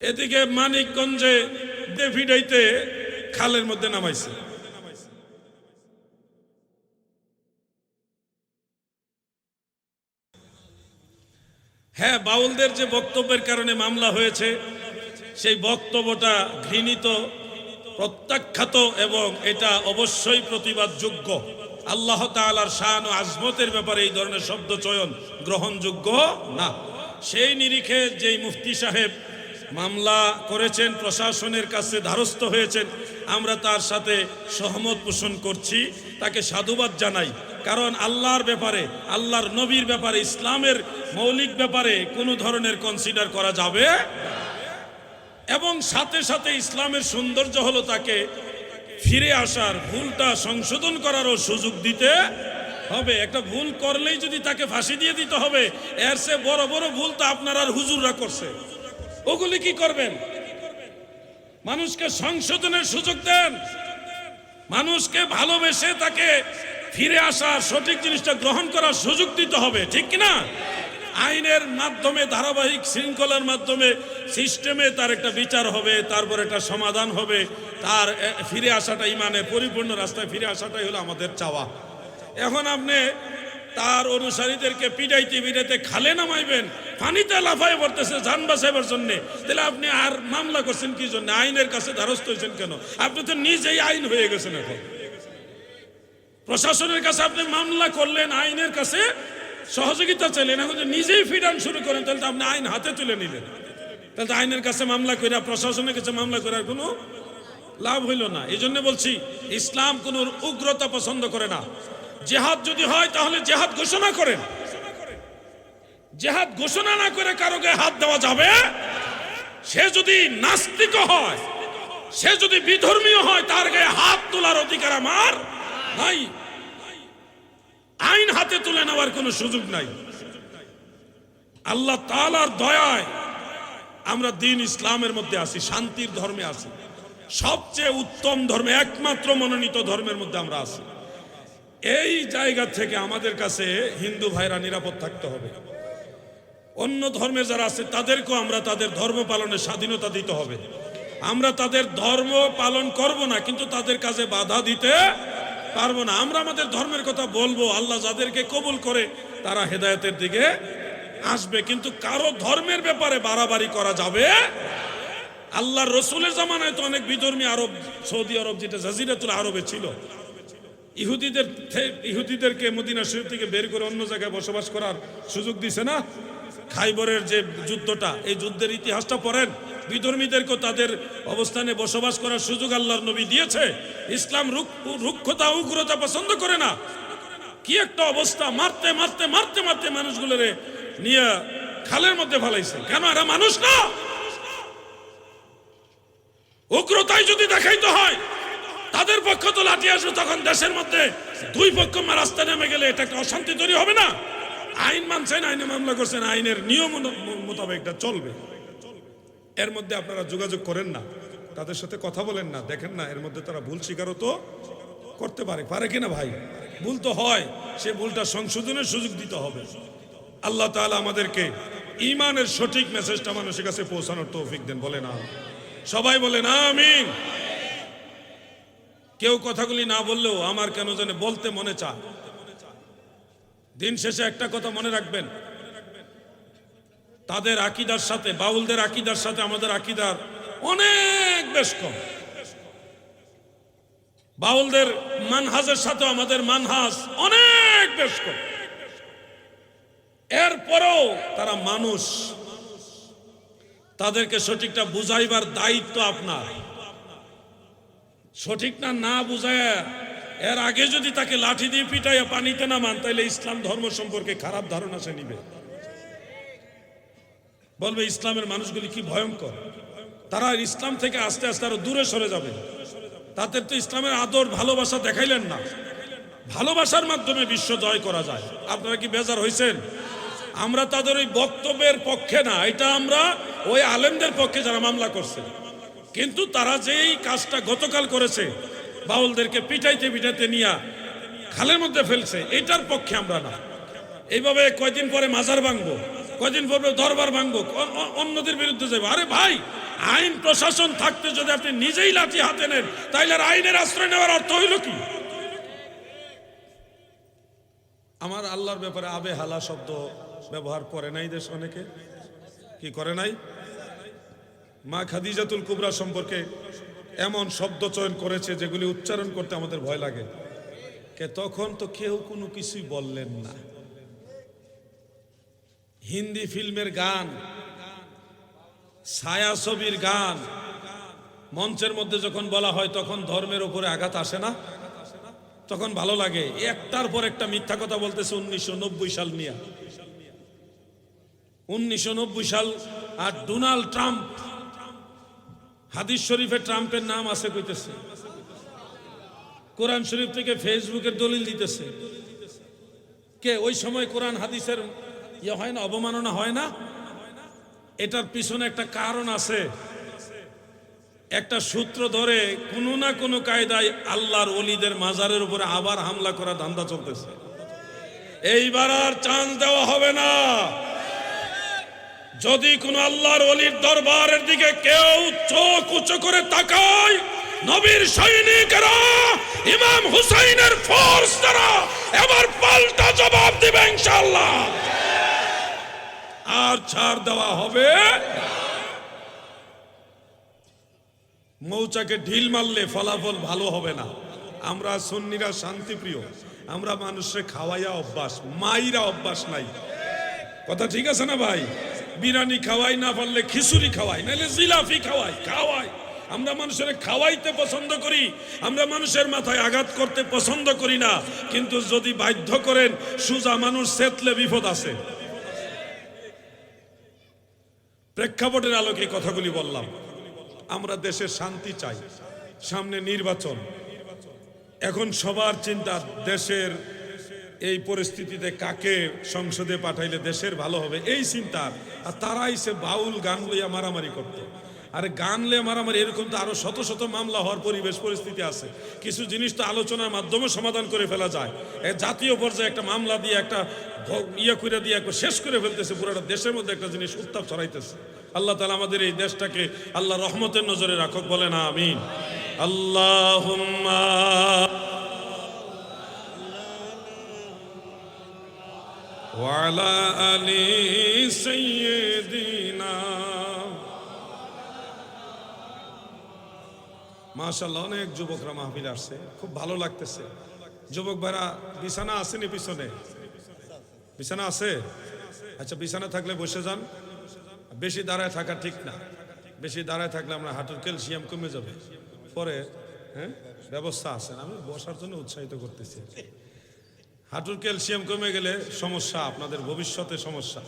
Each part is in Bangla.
এদিকে মানিকগঞ্জে দেফিডাইতে খালের মধ্যে নামাইছে। হ্যাঁ বাউলদের যে বক্তব্যের কারণে মামলা হয়েছে, সেই বক্তব্যটা ঘৃণিত, প্রত্যাখ্যাত এবং এটা অবশ্যই প্রতিবাদযোগ্য। আল্লাহ তাআলার শান ও আজমতের ব্যাপারে এই ধরনের শব্দ চয়ন গ্রহণযোগ্য না। সেই নিরিখে যেই মুফতি সাহেব মামলা করেছেন, প্রশাসনের কাছে ধারস্থ হয়েছেন। আমরা তার সাথে সহমত পোষণ করছি, তাকে সাধুবাদ জানাই। কারণ আল্লাহর ব্যাপারে, আল্লাহর নবীর ব্যাপারে, ইসলামের মৌলিক ব্যাপারে কোনো ধরনের কনসিডার করা যাবে এবং সাথে সাথে ইসলামের সৌন্দর্য হলো তাকে ফিরে আসার, ভুলটা সংশোধন করারও সুযোগ দিতে হবে। একটা ভুল করলেই যদি তাকে ফাঁসি দিয়ে দিতে হবে, এর সে বড় বড় ভুল তো আপনার আর হুজুররা করছে। ওগুলি কি করবেন? মানুষকে সংশোধনের সুযোগ দেন। মানুষকে ভালোবেসে তাকে ফিরে আসার সঠিক জিনিসটা গ্রহণ করার সুযোগ দিতে হবে, ঠিক কিনা? আইনের মাধ্যমে, ধারাবাহিক শৃঙ্খলার মাধ্যমে, সিস্টেমে তার একটা বিচার হবে, তারপর একটা সমাধান হবে, তার ফিরে আসাটা ইমানের পরিপূর্ণ রাস্তায় ফিরে আসাটাই হলো আমাদের চাওয়া। এখন আপনি তার অনুসারীদেরকে পিটাইতে পিটাইতে খালে নামাইবেন, পানিতে লাফাই পড়তেছে যান বাঁচাইবার জন্য। তাহলে আপনি আর মামলা করছেন কি জন্য? আইনের কাছে দ্বারস্থ হয়েছেন কেন? আপনি তো নিজেই আইন হয়ে গেছেন এখন। প্রশাসনের কাছে আপনি মামলা করলেন, আইনের কাছে সহযোগিতা চাইলেন, এখন নিজেই ফিরান শুরু করেন, তাহলে তো আপনি আইন হাতে তুলে নিলেন। তাহলে তো আইনের কাছে মামলা করে প্রশাসনের কাছে মামলা করার কোনো লাভ হইল না। এই জন্য বলছি, ইসলাম কোনো উগ্রতা পছন্দ করে না। জেহাদ যদি হয়, তাহলে জেহাদ ঘোষণা করেন। জেহাদ ঘোষণা না করে কারও গায়ে হাত দেওয়া যাবে? সে যদি নাস্তিক হয়, সে যদি বিধর্মীয় হয়, তার গায়ে হাত তোলার অধিকার আমার নাই। আইন হাতে তুলে নেওয়ার কোনো সুযোগ নাই। আল্লাহ তালার দয়ায় আমরা দিন ইসলামের মধ্যে আছি, শান্তির ধর্মে আছি। সবচেয়ে উত্তম ধর্মে, একমাত্র মনোনীত ধর্মের মধ্যে আমরা আছি। এই জায়গা থেকে আমাদের কাছে হিন্দু ভাইরা নিরাপদ থাকতে হবে। অন্য ধর্মের যারা আছে, তাদেরকেও আমরা তাদের ধর্ম পালনের স্বাধীনতা দিতে হবে। আমরা তাদের ধর্ম পালন করব না, কিন্তু তাদের কাজে বাধা দিতে পারব না। আমরা আমাদের ধর্মের কথা বলব, আল্লাহ যাদেরকে কবুল করে তারা হেদায়তের দিকে আসবে। কিন্তু কারও ধর্মের ব্যাপারে বাড়াবাড়ি করা যাবে আল্লাহর রসুলের জামানায় তো অনেক বিধর্মী আরব, সৌদি আরব, যেটা জাজিরাতুল আরবে ছিল ইহুদিদের ইহুদিদেরকে মদিনা শরীফ থেকে বের করে অন্য জায়গায় বসবাস করার সুযোগ দিছে না? খাইবরের যে যুদ্ধটা, এই যুদ্ধের ইতিহাসটা পড়েন। বিধর্মীদেরকে তাদের অবস্থানে বসবাস করার সুযোগ আল্লাহর নবী দিয়েছে। ইসলাম রুক- রুক্ষতা, উগ্রতা পছন্দ করে না। কি একটা অবস্থা, মারতে মারতে মারতে মারতে মানুষগুলোরে নিয়ে খালের মধ্যে ফেলাইছে। কেন এরা মানুষ না? উগ্রতাই যদি দেখাইতে হয় তাদের পক্ষ তো লাঠি আসবে তখন দেশের মধ্যে। দুই পক্ষ রাস্তায় নেমে গেলে এটা একটা অশান্তি তৈরি হবে না? আইন মানছেন, আইনে মামলা করছেন, আইনের নিয়ম মোতাবেক এটা চলবে। এর মধ্যে আপনারা যোগাযোগ করেন না। তাদের সাথে কথা বলেন না। দেখেন না, এর মধ্যে তারা ভুল স্বীকারও তো করতে পারে। পারে কিনা ভাই? ভুল তো হয়। সে ভুলটা সংশোধনের সুযোগ দিতে হবে। আল্লাহ তাআলা আমাদেরকে ইমানের সঠিক মেসেজটা মানুষের কাছে পৌঁছানোর তৌফিক দেন। বলে না সবাই বলে না আমিন। কেউ কথাগুলি না বললেও আমার কেন জানে বলতে মনে চায়। দিন শেষে একটা কথা মনে রাখবেন। তাদের আকিদার সাথে, বাউলদের আকিদার সাথে আমাদের আকিদার অনেক বেশ কম। বাউলদের মানহাজের সাথে আমাদের মানহাজ অনেক বেশ কম। এরপরেও তারা মানুষ। তাদেরকে সঠিকটা বুঝাইবার দায়িত্ব আপনার। সঠিক না না বুঝায়, এর আগে যদি তাকে লাঠি দিয়ে পিটাইয়া পানিতে না মান তাইলে ইসলাম ধর্ম সম্পর্কে খারাপ ধারণা সে নিবে। বলবে, ইসলামের মানুষগুলি কি ভয়ঙ্কর? তারা ইসলাম থেকে আস্তে আস্তে আরও দূরে সরে যাবে। তাদের তো ইসলামের আদর, ভালোবাসা দেখাইলেন না। ভালোবাসার মাধ্যমে বিশ্ব জয় করা যায়। আপনারা কি বেজার হয়েছেন আমরা তাদের ওই বক্তব্যের পক্ষে না, এটা আমরা ওই আলেমদের পক্ষে যারা মামলা করছে। কিন্তু তারা যেই কাজটা গতকাল করেছে, বাউলদেরকে পিটাইতে পিটাইতে নিয়া খালের মধ্যে ফেলছে, এটার পক্ষে আমরা না। এইভাবে কয়দিন পরে মাজার ভাঙবো, কয়দিন পরে দরবার ভাঙবো অন্যদের বিরুদ্ধে যাব। আরে ভাই, আইন প্রশাসন থাকতে যদি আপনি নিজেই লাঠি হাতে নেন, তাইলে আইনের আশ্রয় নেওয়ার অর্থ হইল কি? আমার আল্লাহর ব্যাপারে আবে হালা শব্দ ব্যবহার করে নাই দেশ অনেকে? কি করে নাই? মা খাদিজাতুল কুবরা সম্পর্কে এমন শব্দ চয়ন করেছে যেগুলি উচ্চারণ করতে আমাদের ভয় লাগে। কে তখন তো কেউ কোনো কিছুই বললেন না। হিন্দি ফিল্মের গান ছায়াছবির গান, মঞ্চের মধ্যে যখন বলা হয় তখন ধর্মের উপরে আঘাত আসে না। তখন ভালো লাগে। একটার পর একটা মিথ্যা কথা বলতেছে উনিশশো নব্বই সাল নিয়ে। উনিশশো নব্বই সাল আর ডোনাল্ড ট্রাম্প হাদিস শরীফে ট্রাম্পের নাম আছে কইতেছে। কোরআন শরীফ থেকে ফেসবুকের দলিল দিতেছে। কে, ওই সময় কোরআন হাদিসের ইয়ে হয় না, অবমাননা হয় না? এটার পিছনে একটা কারণ আছে। একটা সূত্র ধরে কোনো না কোনো কায়দায় আল্লাহর অলিদের মাজারের উপরে আবার হামলা করা ধান্দা চলতেছে। এইবার আর চান্স দেওয়া হবে না। যদি কোনো আল্লাহর অলির দরবারের দিকে কেউ চোখ উঁচু করে তাকায়, নবীর সৈনিকেরা, ইমাম হুসাইনের ফোর্স দ্বারা এবার পাল্টা জবাব দিবে ইনশাআল্লাহ। আর ছাড় দেওয়া হবে মৌচাকে ঢিল মারলে ফলাফল ভালো হবে না। আমরা সুন্নিরা শান্তিপ্রিয়। আমরা মানুষের খাওয়াইয়া অভ্যাস, মাইরা অভ্যাস নাই। কথা ঠিক আছে না ভাই? বিরিয়ানি খাওয়াই, না পারলে খিচুড়ি খাওয়াই নাহলে জিলাপি খাওয়াই খাওয়াই। আমরা মানুষের খাওয়াইতে পছন্দ করি, আমরা মানুষের মাথায় আঘাত করতে পছন্দ করি না, কিন্তু যদি বাধ্য করেন, সুজা মানুষ সেতলে বিপদ আছে। প্রেক্ষাপটের আলোকে কথাগুলি বললাম। আমরা দেশের শান্তি চাই, সামনে নির্বাচন। এখন সবার চিন্তা দেশের এই পরিস্থিতিতে কাকে সংসদে পাঠাইলে দেশের ভালো হবে? এই চিন্তা। আর তারাই সে বাউল গান লইয়া মারামারি করতো। আরে গান লে মারামারি, এরকম তো আরও শত শত মামলা হওয়ার পরিবেশ, পরিস্থিতি আছে। কিছু জিনিস তো আলোচনার মাধ্যমে সমাধান করে ফেলা যায়। জাতীয় পর্যায়ে একটা মামলা দিয়ে, একটা ইয়ে করে দিয়ে শেষ করে ফেলতেছে পুরোটা দেশের মধ্যে একটা জিনিস উত্তাপ ছড়াইতেছে। আল্লাহ তালা আমাদের এই দেশটাকে আল্লাহ রহমতের নজরে রাখক বলে না আমিন। আল্লাহ وعلى آل سيدنا মাশাল্লাহ অনেক যুবকরা মাহফিল আসছে খুব ভালো লাগতেছে যুবক ভাইরা বিছানা আসেনি পিছনে বিছানা আছে আচ্ছা বিছানা থাকলে বসে যান বেশি দাঁড়ায় থাকা ঠিক না বেশি দাঁড়ায় থাকলে আমরা হাঁটুর ক্যালসিয়াম কমে যাবে পরে হ্যাঁ ব্যবস্থা আছে আমি বসার জন্য উৎসাহিত করতেছি হাঁটুর ক্যালসিয়াম কমে গেলে সমস্যা, আপনাদের ভবিষ্যতে সমস্যা।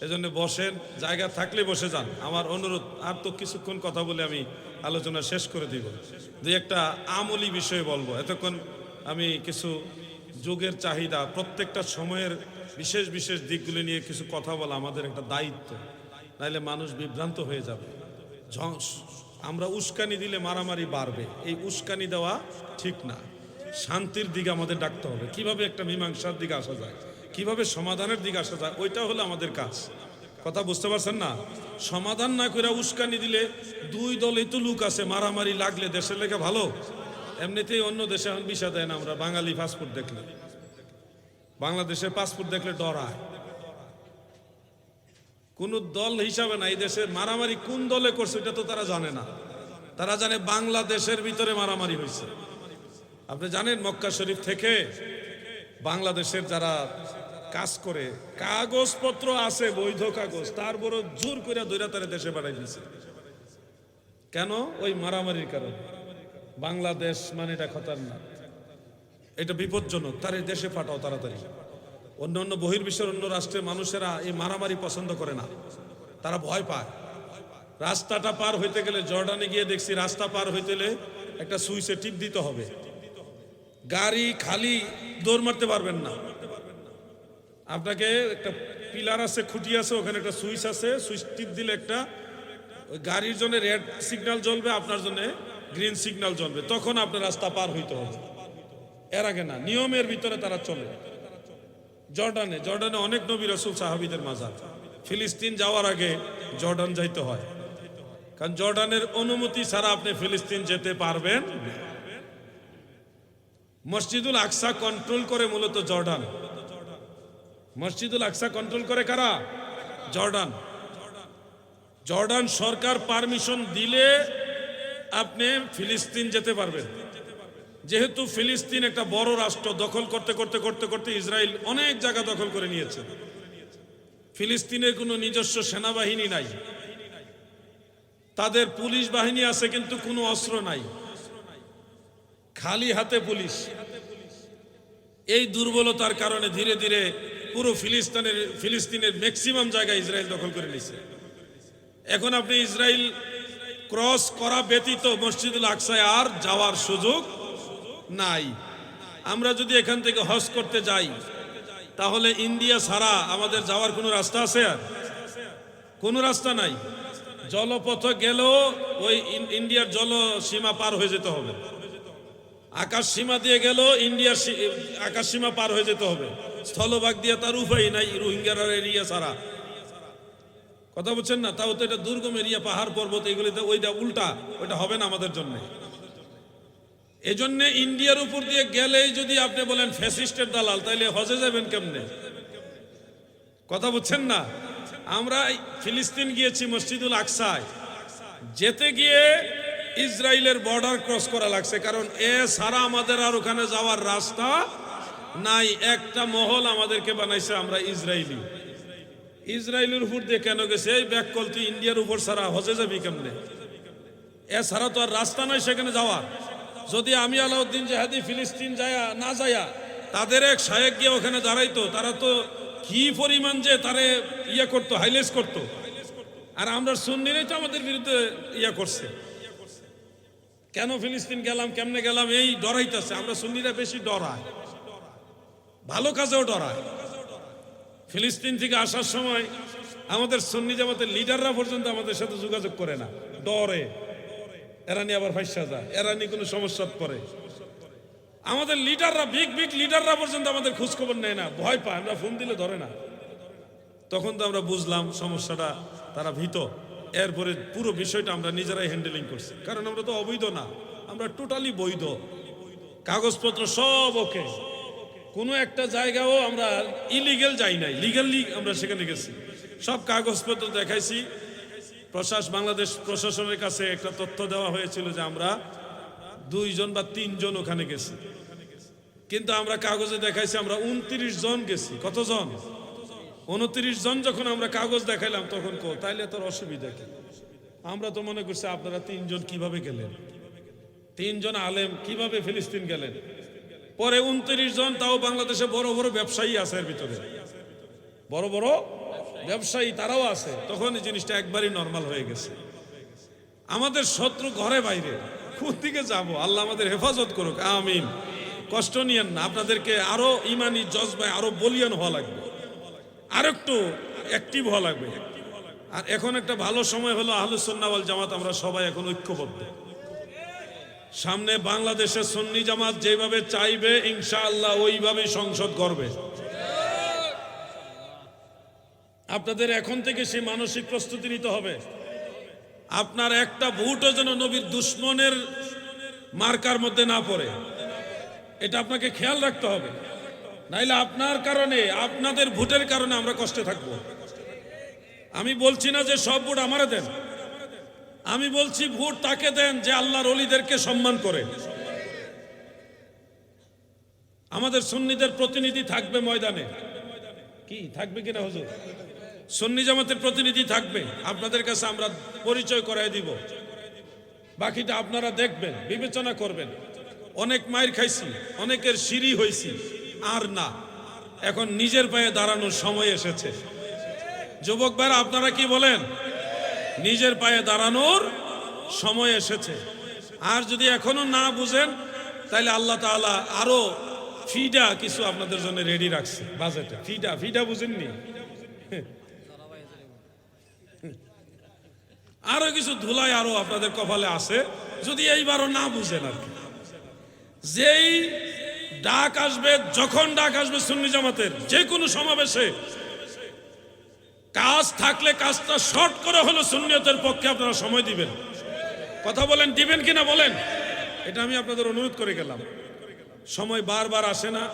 এজন্য বসেন, জায়গা থাকলে বসে যান। আমার অনুরোধ, আর তো কিছুক্ষণ কথা বলে আমি আলোচনা শেষ করে দিব। দুই একটা আমলি বিষয়ে বলব। এতক্ষণ আমি কিছু যুগের চাহিদা, প্রত্যেকটা সময়ের বিশেষ বিশেষ দিকগুলি নিয়ে কিছু কথা বলা আমাদের একটা দায়িত্ব। নাইলে মানুষ বিভ্রান্ত হয়ে যাবে। আমরা উস্কানি দিলে মারামারি বাড়বে। এই উস্কানি দেওয়া ঠিক না। শান্তির দিকে আমাদের ডাকতে হবে। কীভাবে একটা মীমাংসার দিকে আসা যায়? কীভাবে সমাধানের দিকে আসা যায়? ওইটা হলো আমাদের কাজ। কথা বুঝতে পারছেন না? সমাধান না করে উস্কানি দিলে দুই দলেই তো লুক আছে, মারামারি লাগলে দেশের লেগে ভালো। এমনিতেই অন্য দেশে এখন বিষা দেয় না, আমরা বাঙালি পাসপোর্ট দেখলে। বাংলাদেশের পাসপোর্ট দেখলে ডরায়। কোন দল হিসাবে না, এই দেশে মারামারি কোন দলে করছে এটা তো তারা জানে না। তারা জানে বাংলাদেশের ভিতরে মারামারি হয়েছে আপনি জানেন মক্কা শরীফ থেকে বাংলাদেশের যারা কাজ করে, কাগজপত্র আছে, বৈধ কাগজ তারপর জোর করে দৈরা তারা দেশে পাঠাই দিয়েছে কেন? ওই মারামারির কারণে। বাংলাদেশ মানে এটা খতরনাক এটা বিপজ্জনক। তার দেশে পাঠাও তাড়াতাড়ি। অন্য অন্য বহির্বিশ্বের, অন্য রাষ্ট্রের মানুষেরা এই মারামারি পছন্দ করে না। তারা ভয় পায়। রাস্তাটা পার হইতে গেলে জর্ডানে গিয়ে দেখছি রাস্তা পার হইতে গেলে একটা সুইচে টিপ দিতে হবে। গাড়ি, খালি দৌড় মারতে পারবেন না। আপনাকে একটা পিলার আছে, খুঁটি আছে, ওখানে একটা সুইচ আছে। সুইচ টিপ দিলে একটা ওই গাড়ির জন্য রেড সিগন্যাল জ্বলবে, আপনার জন্য গ্রিন সিগন্যাল জ্বলবে। তখন আপনার রাস্তা পার হইতে হবে। এর আগে না, নিয়মের ভিতরে তারা চলে। জর্ডানে জর্ডানে অনেক নবী রসুল সাহাবিদের মাজার। ফিলিস্তিন যাওয়ার আগে জর্ডান যাইতে হয়। কারণ জর্ডানের অনুমতি ছাড়া আপনি ফিলিস্তিন যেতে পারবেন না। মসজিদুল আকসা কন্ট্রোল করে মূলত জর্ডান। মসজিদুল আকসা কন্ট্রোল করে কারা? জর্ডান। জর্ডান সরকার পারমিশন দিলে আপনি ফিলিস্তিন যেতে পারবেন। যেহেতু ফিলিস্তিন একটা বড় রাষ্ট্র, দখল করতে করতে করতে করতে ইসরায়েল অনেক জায়গা দখল করে নিয়েছে। ফিলিস্তিনের কোনো নিজস্ব সেনাবাহিনী নাই। তাদের পুলিশ বাহিনী আছে, কিন্তু কোনো অস্ত্র নাই। খালি হাতে পুলিশ। এই দুর্বলতার কারণে ধীরে ধীরে পুরো ফিলিস্তিনের ফিলিস্তিনের ম্যাক্সিমাম জায়গা ইসরায়েল দখল করে নিছে এখন আপনি ইসরায়েল ক্রস করা ব্যতীত মসজিদুল আকসায় আর যাওয়ার সুযোগ নাই। আমরা যদি এখান থেকে হজ করতে যাই, তাহলে ইন্ডিয়া ছাড়া আমাদের যাওয়ার কোনো রাস্তা আছে আর? কোনো রাস্তা নাই। জলপথ গেলেও ওই ইন্ডিয়ার জল সীমা পার হয়ে যেতে হবে। আকাশ সীমা দিয়ে গেল ইন্ডিয়ার সী- আকাশ সীমা পার হয়ে যেতে হবে। স্থলভাগ দিয়ে তার উপায় নাই রোহিঙ্গার এরিয়া ছাড়া। কথা বলছেন না? তাও তো এটা দুর্গম এরিয়া, পাহাড় পর্বত, এগুলিতে ওইটা উল্টা, ওইটা হবে না আমাদের জন্য। এজন্য ইন্ডিয়ার উপর দিয়ে গেলেই যদি আপনি বলেন ফ্যাসিস্টের দালাল, তাইলে হজে যাবেন কেমনে? কথা বুঝছেন না? আমরা ফিলিস্তিন গিয়েছি মসজিদুল আকসায়। যেতে গিয়ে ইসরায়েলের বর্ডার ক্রস করা লাগছে, কারণ এ সারা আমাদের আর ওখানে যাওয়ার রাস্তা নাই। একটা মহল আমাদেরকে বানাইছে আমরা ইসরায়েলি ইসরায়েলের উপর দিয়ে কেন গেছে? এই ব্যাক তুই ইন্ডিয়ার উপর সারা হজে যাবি কেমনে? এছাড়া তো আর রাস্তা নাই সেখানে যাওয়ার। যদি আমি আলাউদ্দিন জাহাদি ফিলিস্তিন যায়া না যায়া, তাদের এক সাহেব গিয়ে ওখানে দাঁড়াইতো, তারা তো কি পরিমাণ যে তারে ইয়ে করতো হাইলেস করতো। আর আমরা সুন্নিরাই তো আমাদের বিরুদ্ধে ইয়ে করছে। কেন ফিলিস্তিন গেলাম, কেমনে গেলাম, এই ডরাইতেছে। আমরা সুন্নিরা বেশি ডরাই। ভালো কাজেও ডরায় ফিলিস্তিন থেকে আসার সময় আমাদের সুন্নি জামাতের লিডাররা পর্যন্ত আমাদের সাথে যোগাযোগ করে না। ডরে। এরা নিয়ে আবার ফাইসা যায়। এরা নিয়ে কোনো সমস্যা পড়ে আমাদের লিডাররা বিগ বিগ লিডাররা পর্যন্ত আমাদের খোঁজখবর নেয় না। ভয় পায়। আমরা ফোন দিলে ধরে না। তখন তো আমরা বুঝলাম সমস্যাটা তারা ভীত। এরপরে পুরো বিষয়টা আমরা নিজেরাই হ্যান্ডেলিং করছি। কারণ আমরা তো অবৈধ না, আমরা টোটালি বৈধ। কাগজপত্র সব ওকে। কোনো একটা জায়গাও আমরা ইলিগেল যাই নাই লিগালি আমরা সেখানে গেছি। সব কাগজপত্র দেখাইছি। প্রশাস, বাংলাদেশ প্রশাসনের কাছে একটা তথ্য দেওয়া হয়েছিল যে আমরা দুইজন বা তিনজন ওখানে গেছি। কিন্তু আমরা কাগজে দেখাইছি, আমরা উনত্রিশ জন গেছি। কতজন? উনত্রিশ জন যখন আমরা কাগজ দেখাইলাম, তখন কো তাইলে তোর অসুবিধা কি? আমরা তো মনে করছি আপনারা তিনজন কীভাবে গেলেন? তিনজন আলেম কীভাবে ফিলিস্তিন গেলেন? পরে উনত্রিশ জন তাও বাংলাদেশে বড় বড় ব্যবসায়ী আছে এর ভিতরে। বড় বড় ব্যবসায়ী তারাও আছে। তখন এই জিনিসটা একবারই নর্মাল হয়ে গেছে। আমাদের শত্রু ঘরে বাইরে। কোন দিকে যাব? আল্লাহ আমাদের হেফাজত করুক। আমিন। কষ্ট নিয়েন না। আপনাদেরকে আরও ইমানি জজবায় আরও বলিয়ান হওয়া লাগবে। আর একটু অ্যাক্টিভ হওয়া লাগবে। আর এখন একটা ভালো সময় হলো আহলুসন্নাওয়াল জামাত, আমরা সবাই এখন ঐক্যবদ্ধ। সামনে বাংলাদেশের সুন্নি জামাত যেভাবে চাইবে, ইনশাআল্লাহ ওইভাবে সংসদ করবে আপনাদের এখন থেকে সেই মানসিক প্রস্তুতি নিতে হবে। আপনার একটা ভোটও যেন নবীর দুশ্মনের মার্কার মধ্যে না পড়ে। এটা আপনাকে খেয়াল রাখতে হবে। নাইলে আপনার কারণে, আপনাদের ভোটের কারণে আমরা কষ্টে থাকব। আমি বলছি না যে সব ভোট আমারে দেন। আমি বলছি ভোট তাকে দেন যে আল্লাহর অলিদেরকে সম্মান করে। আমাদের সুন্নিদের প্রতিনিধি থাকবে ময়দানে। কি, থাকবে কিনা হুজুর? সুন্নি জামাতের প্রতিনিধি থাকবে। আপনাদের কাছে আমরা পরিচয় করাই দিব। বাকিটা আপনারা দেখবেন, বিবেচনা করবেন। অনেক মায়ের খাইছি, অনেকের সিঁড়ি হয়েছি আর না। এখন নিজের পায়ে দাঁড়ানোর সময় এসেছে। যুবক ভাইরা, আপনারা কি বলেন? নিজের পায়ে দাঁড়ানোর সময় এসেছে। আর যদি এখনও না বুঝেন তাহলে আল্লাহ তাআলা আরও ফিডা কিছু আপনাদের জন্য রেডি রাখছে। বাজেটে। ফিডা ফিডা বুঝেননি? আরও কিছু ধুলাই আরও আপনাদের কপালে আছে। যদি এইবারও না বুঝেন আর কি। যেই ডাক আসবে, যখন ডাক আসবে সুন্নি জামাতের যে কোনো সমাবেশে। কাজ থাকলে কাজটা শর্ট করে হলো সুন্নিয়তের পক্ষে আপনারা সময় দিবেন। কথা বলেন, দিবেন কিনা বলেন? এটা আমি আপনাদের অনুরোধ করে গেলাম। সময় বারবার আসে না।